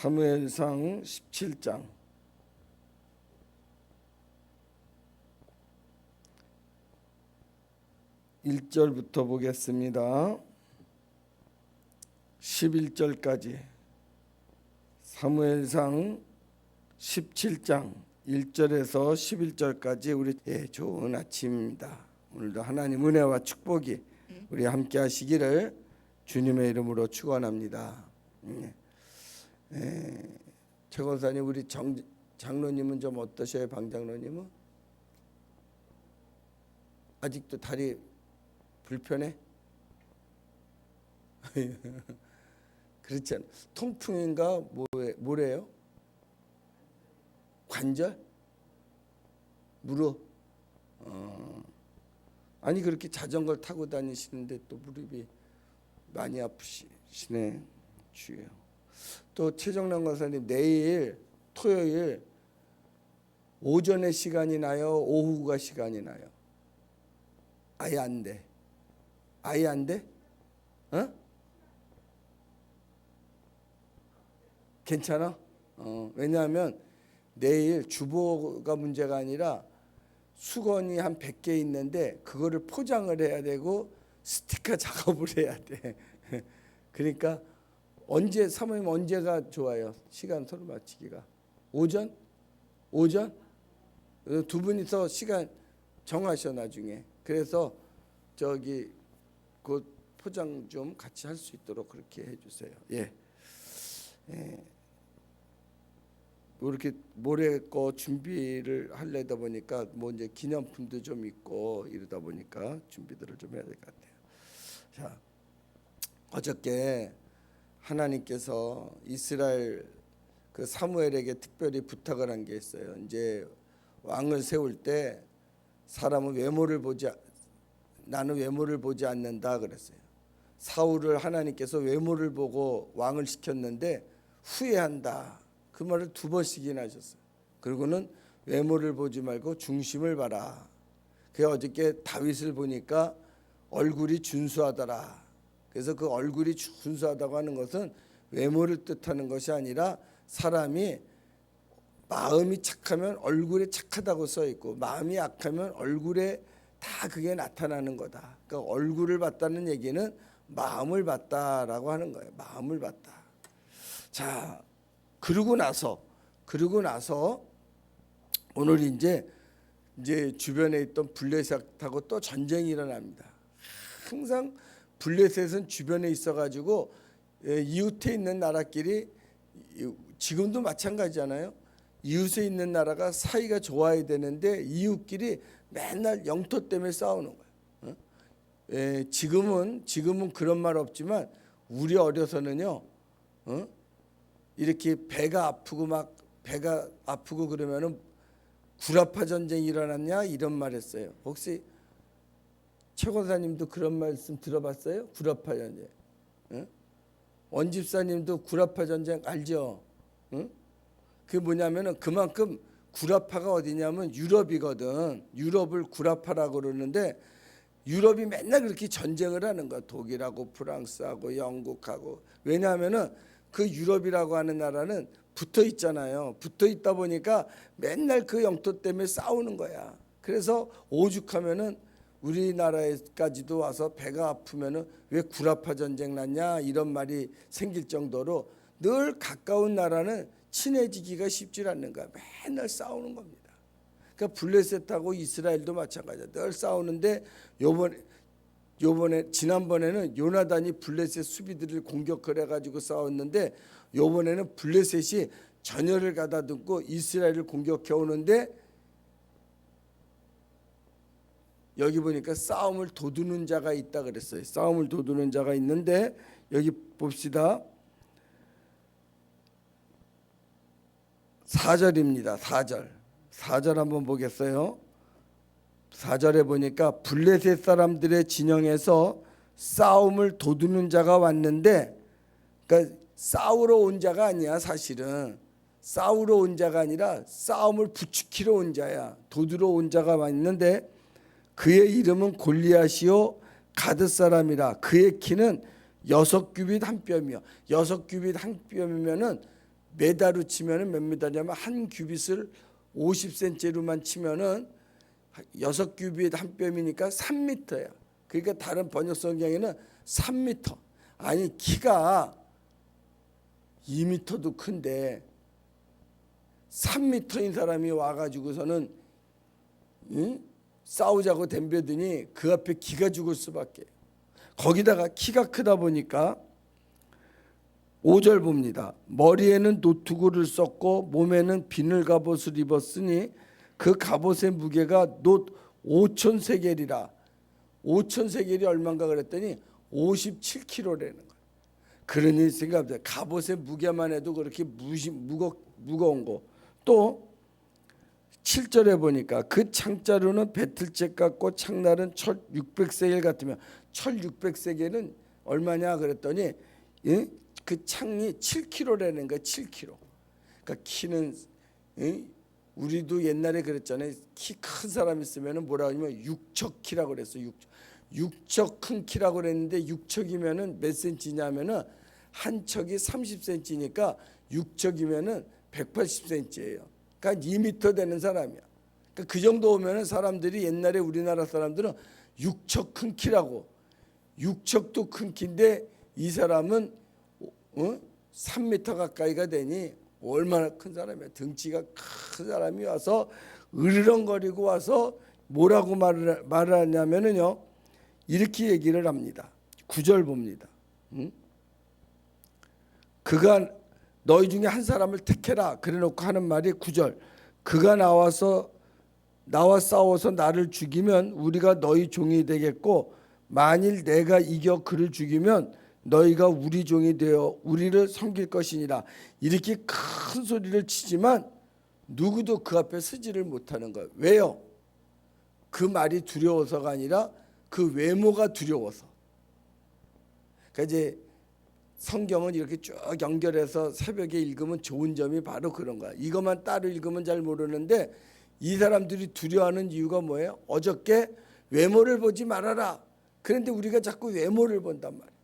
사무엘상 17장 1절부터 보겠습니다. 11절까지 사무엘상 17장 1절에서 11절까지 우리 예, 좋은 아침입니다. 오늘도 하나님 은혜와 축복이 우리 함께 하시기를 주님의 이름으로 축원합니다. 예. 예, 최 권사님 우리 정, 장로님은 좀 어떠셔요? 방 장로님은 아직도 다리 불편해? 그렇지 않아. 통풍인가 뭐에, 뭐래요? 관절? 무릎? 어. 아니 그렇게 자전거를 타고 다니시는데 또 무릎이 많이 아프시네 주여. 또 최정남 권사님 내일 토요일 오전에 시간이 나요, 오후가 시간이 나요. 아예 안 돼. 아예 안 돼? 어? 괜찮아? 어, 왜냐하면 내일 주보가 문제가 아니라 수건이 한 100개 있는데 그거를 포장을 해야 되고 스티커 작업을 해야 돼. 그러니까 언제 사모님 언제가 좋아요? 시간 서로 맞추기가 오전? 오전? 두 분이서 시간 정하셔 나중에. 그래서 저기 그 포장 좀 같이 할 수 있도록 그렇게 해주세요. 예. 예. 뭐 이렇게 모레 거 준비를 하려다 보니까 뭐 이제 기념품도 좀 있고 이러다 보니까 준비들을 좀 해야 될 것 같아요. 자, 어저께 하나님께서 이스라엘 그 사무엘에게 특별히 부탁을 한 게 있어요. 이제 왕을 세울 때 사람은 외모를 보지 나는 외모를 보지 않는다 그랬어요. 사울을 하나님께서 외모를 보고 왕을 시켰는데 후회한다. 그 말을 두 번씩이나 하셨어요. 그리고는 외모를 보지 말고 중심을 봐라. 그 어저께 다윗을 보니까 얼굴이 준수하더라. 그래서 그 얼굴이 준수하다고 하는 것은 외모를 뜻하는 것이 아니라 사람이 마음이 착하면 얼굴에 착하다고 써 있고 마음이 약하면 얼굴에 다 그게 나타나는 거다. 그러니까 얼굴을 봤다는 얘기는 마음을 봤다라고 하는 거예요. 마음을 봤다. 자, 그러고 나서 그러고 나서 오늘 이제 이제 주변에 있던 블레셋하고 또 전쟁이 일어납니다. 항상 블레셋은 주변에 있어가지고 예, 이웃에 있는 나라끼리 지금도 마찬가지잖아요. 이웃에 있는 나라가 사이가 좋아야 되는데 이웃끼리 맨날 영토 때문에 싸우는 거예요. 어? 예, 지금은 지금은 그런 말 없지만 우리 어려서는요. 어? 이렇게 배가 아프고 막 배가 아프고 그러면은 구라파 전쟁이 일어났냐 이런 말했어요. 혹시 최 권사님도 그런 말씀 들어봤어요? 구라파 전쟁. 응? 원 집사님도 구라파 전쟁 알죠? 응? 그게 뭐냐면은 그만큼 구라파가 어디냐면 유럽이거든. 유럽을 구라파라고 그러는데 유럽이 맨날 그렇게 전쟁을 하는 거야. 독일하고 프랑스하고 영국하고. 왜냐하면은 그 유럽이라고 하는 나라는 붙어 있잖아요. 붙어 있다 보니까 맨날 그 영토 때문에 싸우는 거야. 그래서 오죽하면은 우리나라에까지도 와서 배가 아프면은 왜 구라파 전쟁 났냐 이런 말이 생길 정도로 늘 가까운 나라는 친해지기가 쉽지 않는 거야. 맨날 싸우는 겁니다. 그러니까 블레셋하고 이스라엘도 마찬가지야. 늘 싸우는데 요번에 요번에 지난번에는 요나단이 블레셋 수비들을 공격을 해가지고 싸웠는데 요번에는 블레셋이 전열을 가다듬고 이스라엘을 공격해 오는데 여기 보니까 싸움을 도두는 자가 있다 그랬어요. 싸움을 도두는 자가 있는데 여기 봅시다. 4절입니다. 4절. 4절 한번 보겠어요. 4절에 보니까 블레셋 사람들의 진영에서 싸움을 도두는 자가 왔는데 그러니까 싸우러 온 자가 아니야 사실은 싸우러 온 자가 아니라 싸움을 부추기러 온 자야 도두러 온 자가 왔는데 그의 이름은 골리앗이요 가드 사람이라 그의 키는 여섯 규빗 한 뼘이요 여섯 규빗 한 뼘이면은 메다로 치면은 몇 미터냐면 한 규빗을 50cm로만 치면은 여섯 규빗 한 뼘이니까 3미터야. 그러니까 다른 번역 성경에는 3미터. 아니 키가 2미터도 큰데 3미터인 사람이 와가지고서는 응? 싸우자고 덤벼드니 그 앞에 기가 죽을 수밖에. 거기다가 키가 크다 보니까 5절 봅니다. 머리에는 노투구를 썼고 몸에는 비늘 갑옷을 입었으니 그 갑옷의 무게가 놋 5천 세겔이라. 5천 세겔이 얼마인가 그랬더니 57kg라는 거예요. 그러니 생각합니다. 갑옷의 무게만 해도 그렇게 무시, 무거, 무거운 거. 또 7절에 보니까 그 창자루는 배틀잭 같고 창날은 철 600세겔 같으면 철 600세겔은 얼마냐 그랬더니 예? 그 창이 7kg라는 거야 7kg. 그러니까 키는 예? 우리도 옛날에 그랬잖아요. 키 큰 사람 있으면은 뭐라 하냐면 육척 키라고 그랬어. 육 육척 큰 키라고 그랬는데 육척이면은 몇 센치냐면은 한 척이 30cm니까 육척이면은 180cm예요. 그러니까 2m 되는 사람이야. 그러니까 그 정도 오면은 사람들이 옛날에 우리나라 사람들은 육척 큰 키라고 육척도 큰 키인데 이 사람은 어? 3m 가까이가 되니 얼마나 큰 사람이야. 등치가 큰 사람이 와서 으르렁거리고 와서 뭐라고 말을 말을 하냐면은요. 이렇게 얘기를 합니다. 구절 봅니다. 응? 그가 너희 중에 한 사람을 택해라. 그래놓고 하는 말이 구절. 그가 나와서 나와 싸워서 나를 죽이면 우리가 너희 종이 되겠고 만일 내가 이겨 그를 죽이면 너희가 우리 종이 되어 우리를 섬길 것이니라. 이렇게 큰 소리를 치지만 누구도 그 앞에 서지를 못하는 거예요. 왜요? 그 말이 두려워서가 아니라 그 외모가 두려워서. 그러니까 이제 성경은 이렇게 쭉 연결해서 새벽에 읽으면 좋은 점이 바로 그런 거야. 이것만 따로 읽으면 잘 모르는데 이 사람들이 두려워하는 이유가 뭐예요? 어저께 외모를 보지 말아라. 그런데 우리가 자꾸 외모를 본단 말이야.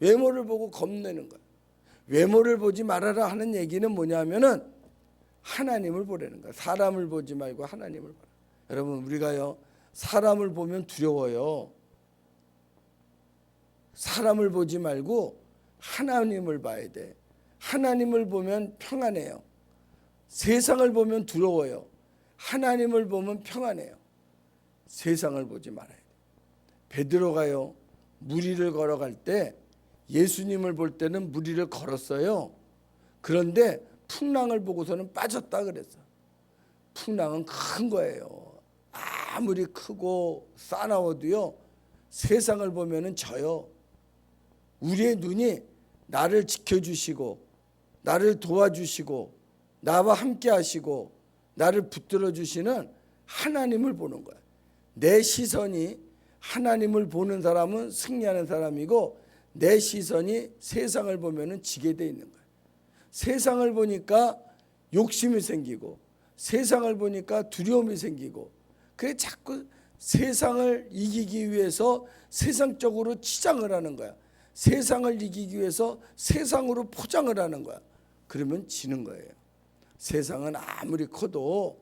외모를 보고 겁내는 거야. 외모를 보지 말아라 하는 얘기는 뭐냐면은 하나님을 보라는 거야. 사람을 보지 말고 하나님을 보라. 여러분 우리가요 사람을 보면 두려워요. 사람을 보지 말고 하나님을 봐야 돼. 하나님을 보면 평안해요. 세상을 보면 두려워요. 하나님을 보면 평안해요. 세상을 보지 말아야 돼. 베드로가요. 무리를 걸어갈 때 예수님을 볼 때는 무리를 걸었어요. 그런데 풍랑을 보고서는 빠졌다 그랬어. 풍랑은 큰 거예요. 아무리 크고 싸나워도요. 세상을 보면은 져요. 우리의 눈이 나를 지켜주시고 나를 도와주시고 나와 함께 하시고 나를 붙들어 주시는 하나님을 보는 거야. 내 시선이 하나님을 보는 사람은 승리하는 사람이고 내 시선이 세상을 보면은 지게 돼 있는 거야. 세상을 보니까 욕심이 생기고 세상을 보니까 두려움이 생기고 그래 자꾸 세상을 이기기 위해서 세상적으로 치장을 하는 거야. 세상을 이기기 위해서 세상으로 포장을 하는 거야. 그러면 지는 거예요. 세상은 아무리 커도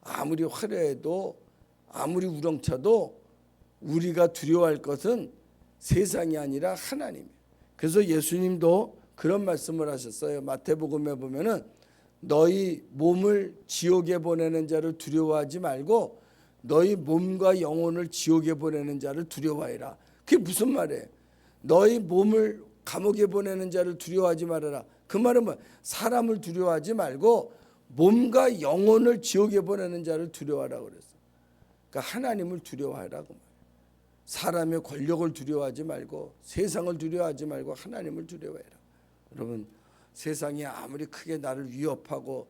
아무리 화려해도 아무리 우렁차도 우리가 두려워할 것은 세상이 아니라 하나님. 그래서 예수님도 그런 말씀을 하셨어요. 마태복음에 보면은 너희 몸을 지옥에 보내는 자를 두려워하지 말고 너희 몸과 영혼을 지옥에 보내는 자를 두려워해라. 그게 무슨 말이에요? 너희 몸을 감옥에 보내는 자를 두려워하지 말아라. 그 말은 뭐 사람을 두려워하지 말고 몸과 영혼을 지옥에 보내는 자를 두려워하라고 그랬어. 그러니까 하나님을 두려워하라고. 사람의 권력을 두려워하지 말고 세상을 두려워하지 말고 하나님을 두려워해라. 여러분 세상이 아무리 크게 나를 위협하고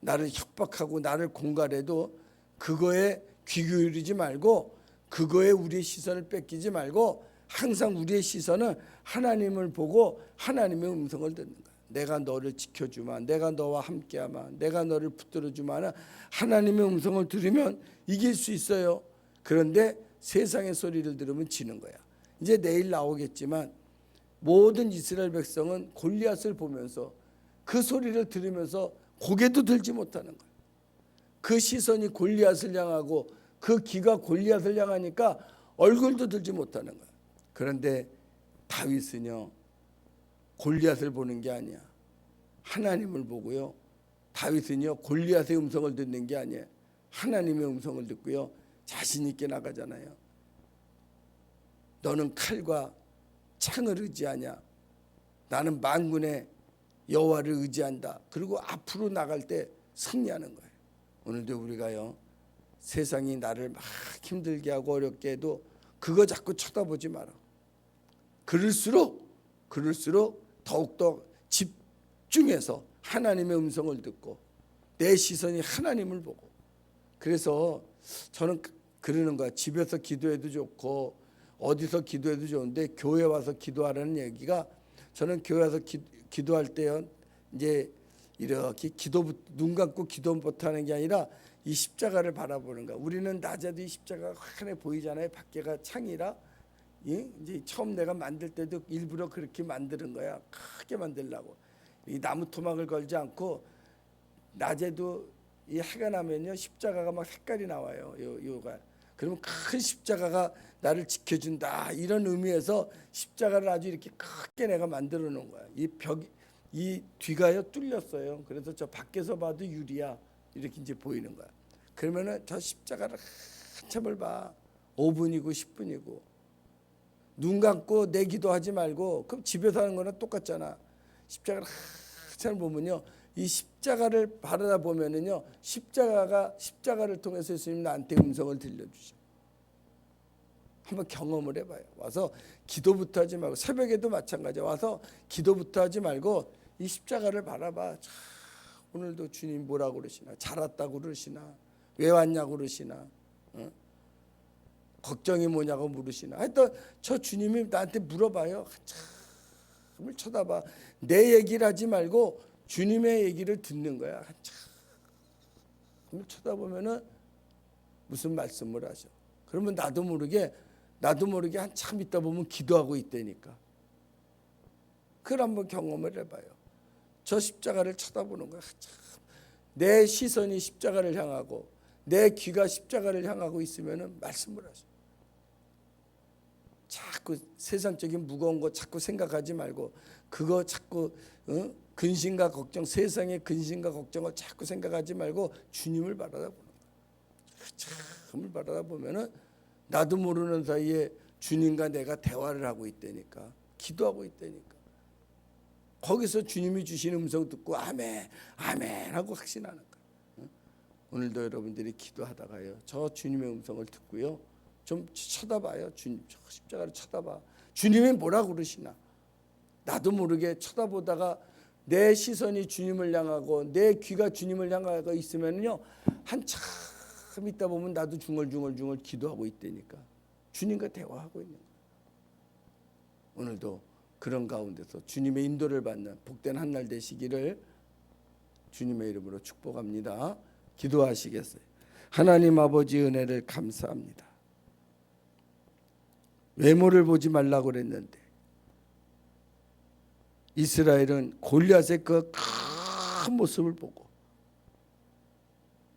나를 협박하고 나를 공갈해도 그거에 귀 기울이지 말고 그거에 우리의 시선을 뺏기지 말고 항상 우리의 시선은 하나님을 보고 하나님의 음성을 듣는 거야. 내가 너를 지켜주마, 내가 너와 함께하마, 내가 너를 붙들어주마는 하나님의 음성을 들으면 이길 수 있어요. 그런데 세상의 소리를 들으면 지는 거야. 이제 내일 나오겠지만 모든 이스라엘 백성은 골리앗을 보면서 그 소리를 들으면서 고개도 들지 못하는 거예요. 그 시선이 골리앗을 향하고 그 귀가 골리앗을 향하니까 얼굴도 들지 못하는 거예요. 그런데 다윗은요 골리앗을 보는 게 아니야. 하나님을 보고요. 다윗은요 골리앗의 음성을 듣는 게 아니에요. 하나님의 음성을 듣고요. 자신 있게 나가잖아요. 너는 칼과 창을 의지하냐? 나는 만군의 여호와를 의지한다. 그리고 앞으로 나갈 때 승리하는 거예요. 오늘도 우리가요. 세상이 나를 막 힘들게 하고 어렵게 해도 그거 자꾸 쳐다보지 마라. 그럴수록 그럴수록 더욱더 집중해서 하나님의 음성을 듣고 내 시선이 하나님을 보고 그래서 저는 그- 그러는 거야. 집에서 기도해도 좋고 어디서 기도해도 좋은데 교회 와서 기도하라는 얘기가 저는 교회 와서 기, 기도할 때요. 이제 이렇게 기도 눈 감고 기도부터 하는 게 아니라 이 십자가를 바라보는 거야. 우리는 낮에도 이 십자가가 환해 보이잖아요. 밖에가 창이라 예? 이제 처음 내가 만들 때도 일부러 그렇게 만드는 거야. 크게 만들려고. 이 나무 토막을 걸지 않고 낮에도 이 해가 나면요 십자가가 막 색깔이 나와요. 요 요가. 그러면 큰 십자가가 나를 지켜준다 이런 의미에서 십자가를 아주 이렇게 크게 내가 만들어 놓은 거야. 이 벽, 이 뒤가요 뚫렸어요. 그래서 저 밖에서 봐도 유리야 이렇게 이제 보이는 거야. 그러면은 저 십자가를 한참을 봐. 5분이고 10분이고 눈 감고 내 기도하지 말고 그럼 집에서 하는 거랑 똑같잖아. 십자가를 한참 보면요. 이 십자가를 바라다 보면은요. 십자가가 십자가를 통해서 예수님 나한테 음성을 들려주셔. 한번 경험을 해봐요. 와서 기도부터 하지 말고 새벽에도 마찬가지야. 와서 기도부터 하지 말고 이 십자가를 바라봐. 자, 오늘도 주님 뭐라고 그러시나? 잘 왔다고 그러시나? 왜 왔냐고 그러시나? 어? 걱정이 뭐냐고 물으시나? 하여튼 저 주님이 나한테 물어봐요. 한참을 쳐다봐. 내 얘기를 하지 말고 주님의 얘기를 듣는 거야. 한참을 쳐다보면은 무슨 말씀을 하셔. 그러면 나도 모르게 나도 모르게 한참 있다 보면 기도하고 있다니까. 그걸 한번 경험을 해봐요. 저 십자가를 쳐다보는 거야. 내 시선이 십자가를 향하고 내 귀가 십자가를 향하고 있으면은 말씀을 하셔. 자꾸 세상적인 무거운 거 자꾸 생각하지 말고 그거 자꾸 어? 근심과 걱정 세상의 근심과 걱정을 자꾸 생각하지 말고 주님을 바라다 보는. 참을 바라다 보면은 나도 모르는 사이에 주님과 내가 대화를 하고 있다니까 기도하고 있다니까 거기서 주님이 주신 음성 듣고 아멘 아멘 하고 확신하는 거야. 어? 오늘도 여러분들이 기도하다가요 저 주님의 음성을 듣고요 좀 쳐다봐요 주님 저 십자가를 쳐다봐 주님이 뭐라 그러시나 나도 모르게 쳐다보다가 내 시선이 주님을 향하고 내 귀가 주님을 향하고 있으면요 한참 있다 보면 나도 중얼중얼중얼 기도하고 있다니까 주님과 대화하고 있는 거예요. 오늘도 그런 가운데서 주님의 인도를 받는 복된 한 날 되시기를 주님의 이름으로 축복합니다. 기도하시겠어요? 하나님 아버지 은혜를 감사합니다. 외모를 보지 말라고 그랬는데 이스라엘은 골리앗의 그 큰 모습을 보고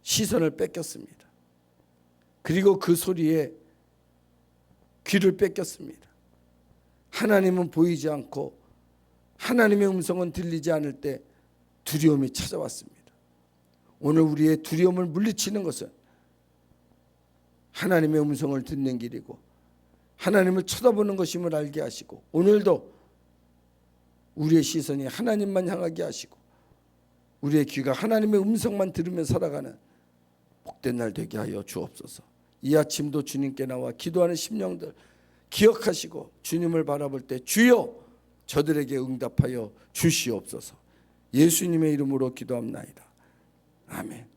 시선을 뺏겼습니다. 그리고 그 소리에 귀를 뺏겼습니다. 하나님은 보이지 않고 하나님의 음성은 들리지 않을 때 두려움이 찾아왔습니다. 오늘 우리의 두려움을 물리치는 것은 하나님의 음성을 듣는 길이고 하나님을 쳐다보는 것임을 알게 하시고 오늘도 우리의 시선이 하나님만 향하게 하시고 우리의 귀가 하나님의 음성만 들으며 살아가는 복된 날 되게 하여 주옵소서. 이 아침도 주님께 나와 기도하는 심령들 기억하시고 주님을 바라볼 때 주여 저들에게 응답하여 주시옵소서. 예수님의 이름으로 기도합나이다. 아멘.